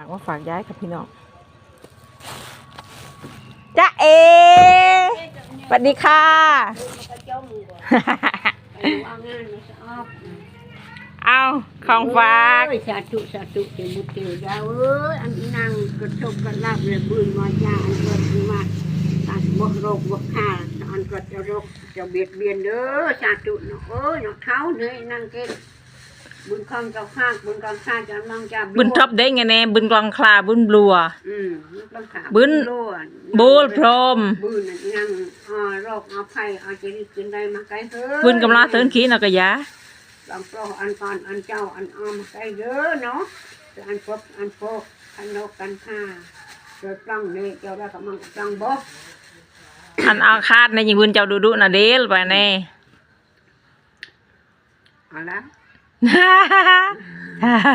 ฝากมาฝากย้ายกับพี่น้องจ้าเอสวัสดีค่ะ เอาของฝากสาธุสาธุเจ้าบุตรเจ้าเอ้ยอันนี้นางกระทบกระลาบเลยบุญมายาอันเกิดมาตัดบกโรคบกฆ่าอันเกิดจะโรคจะเบียดเบียนเด้อสาธุเนาะเอ้ยเนาะเท้าเนื้อนั่งเก่ง บุญคำเจ้าข้างบุญคำข้างจะมั่งจะบุญทบได้ไงแน่บุญกลองคลาบุญบลัว อืมบุญคำขาบุญโลดบูลพรหมบุญนั่นนั่งอ่าโรคเอาภัยเอาจะรีขึ้นได้มาไกลเฮ้ยบุญกำลาเทินขีนเอากระยาลำโปรอันก่อนอันเจ้าอันออมใส่เยอะเนาะอันพบอันโปกอันนกกันข้าเกิดปล้องเนี่ยเจ้าได้กับมังปล้องบกอันอาคาดในยิงบุญเจ้าดุดุนะเดลไปแน่เอาละ ฮ่าฮ่าฮ่า